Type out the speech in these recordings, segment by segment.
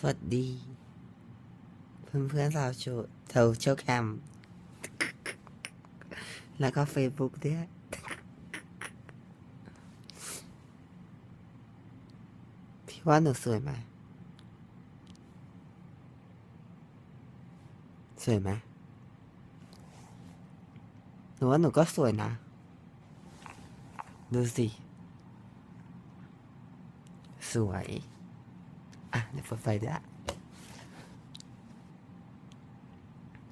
สวัสดี เพื่อนเพื่อนๆสาวโชว์โซเชียลแคม แล้วก็เฟซบุ๊กด้วยพี่ว่าหนูสวยไหมสวยไหมหนูว่าหนูก็สวยนะ ดูสิ สวย อะเดี๋ยวเปิดไฟด้วย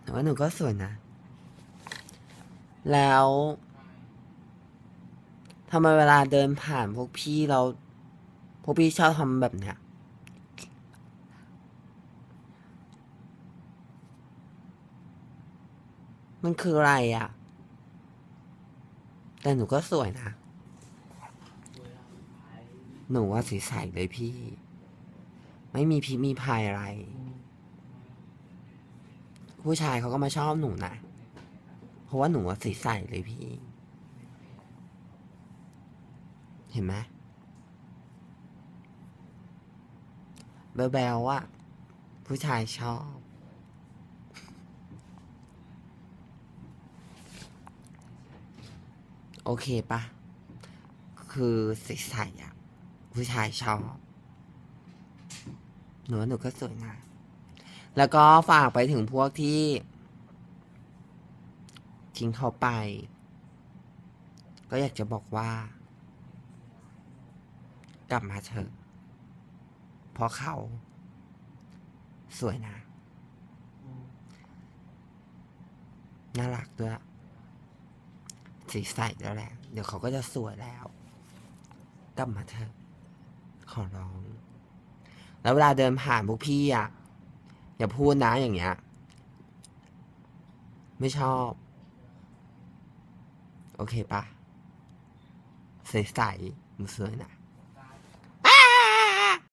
หนูว่าหนูก็สวยนะ แล้วทำไมเวลาเดินผ่านพวกพี่เรา พวกพี่ชอบทำแบบเนี้ยมันคืออะไรอะ แต่หนูก็สวยนะ หนูว่าสีใสเลยพี่ ไม่มีพิษมีภัยอะไร ผู้ชายเขาก็มาชอบหนูนะ เพราะว่าหนูสีใสเลยพี่ เห็นไหมแบลๆว่า ผู้ชายชอบ โอเคปะ คือใสอะผู้ชายชอบ หนูว่าหนูก็สวยนะ แล้วก็ฝากไปถึงพวกที่ ทิ้งเขาไป ก็อยากจะบอกว่า กลับมาเถอะเพราะเขา สวยนะ น่ารักด้วยสีใสแล้วแหละ เดี๋ยวเขาก็จะสวยแล้ว กลับมาเถอะขอร้อง แล้วเวลาเดินผ่านพวกพี่อะอย่าพูดนะอย่างเงี้ย ไม่ชอบ โอเคปะใสๆมันสวยนะ